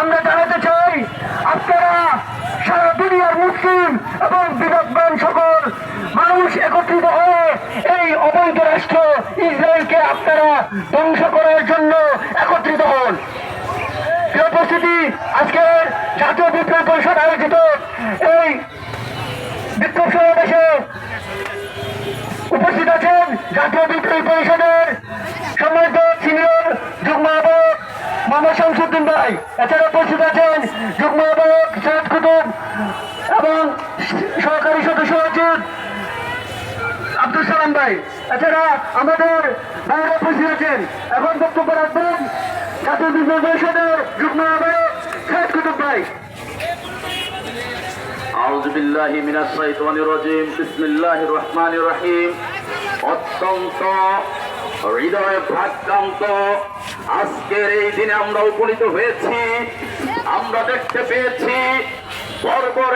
আমরা জানাতে চাই, আপনারা সারা দুনিয়ার মুসলিম এবং বিবেকবান সকল মানুষ একত্রিত হয়ে এই অবৈধ রাষ্ট্র ইসরায়েলকে আপনারা ধ্বংস করার জন্য একত্রিত হন। উপস্থিতি, আজকের জাতীয় বিপ্লব পরিষদ আয়োজিত এই বিক্ষোভ সমাবেশে মোহাম্মদ শামসুদ্দিন ভাই এছাড়া উপস্থিত আছেন যুগ্ম আহ্বায়ক সৈয়দ কুতুব এবং সহকারী সদস্য সচিব আব্দুল সালাম ভাই এছাড়া আমাদের বাইরে উপস্থিত আছেন এখন বক্তব্য রাখবেন জাতীয় বিপ্লবী পরিষদের যুগ্ম আহ্বায়ক সৈয়দ কুতুব ভাই أعوذ بالله من الشيطان الرجيم بسم الله الرحمن الرحيم অত্যন্ত হৃদয় ভাগ্রান্ত আজকের এই দিনে আমরা উপনীত হয়েছি আমরা দেখতে পেয়েছি বর্বর